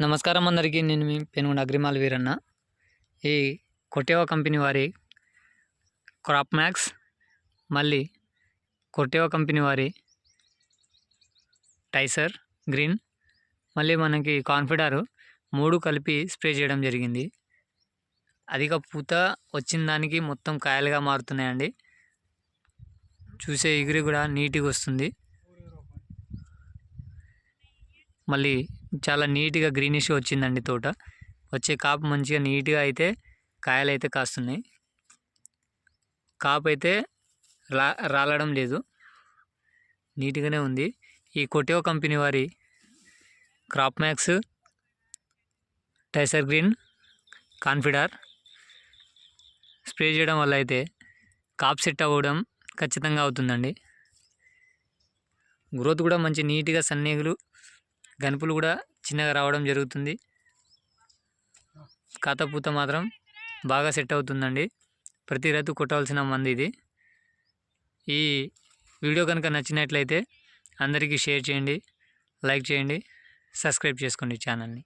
నమస్కారం అందరికీ. నేను మీ పెనుగుండ అగ్రిమాల్ వీరన్న. ఈ కొట్టేవా కంపెనీ వారి క్రాప్ మ్యాక్స్ మళ్ళీ కొట్టేవా కంపెనీ వారి టైసర్ గ్రీన్ మళ్ళీ మనకి కాన్ఫిడారు మూడు కలిపి స్ప్రే చేయడం జరిగింది. అధిక పూత వచ్చిన దానికి మొత్తం కాయలుగా మారుతున్నాయండి. చూసే ఎగిరి కూడా నీట్గా వస్తుంది. మళ్ళీ చాలా నీట్గా గ్రీనిష్ వచ్చిందండి తోట. వచ్చే కాపు మంచిగా నీట్గా అయితే కాయలు అయితే కాస్తున్నాయి. కాపు అయితే రా రాలడం లేదు. నీట్గానే ఉంది. ఈ కొటేవో కంపెనీ వారి క్రాప్ మ్యాక్స్ టైసర్ గ్రీన్ కాన్ఫిడార్ స్ప్రే చేయడం వల్ల అయితే కాప్ సెట్ అవ్వడం ఖచ్చితంగా అవుతుందండి. గ్రోత్ కూడా మంచి నీట్గా సన్నిగులు గనుపులు కూడా చిన్నగా రావడం జరుగుతుంది. కాతపూత మాత్రం బాగా సెట్ అవుతుందండి. ప్రతి రైతు కొట్టవలసిన మంది ఇది. ఈ వీడియో కనుక నచ్చినట్లయితే అందరికీ షేర్ చేయండి లైక్ చేయండి సబ్స్క్రైబ్ చేసుకోండి ఛానల్ని.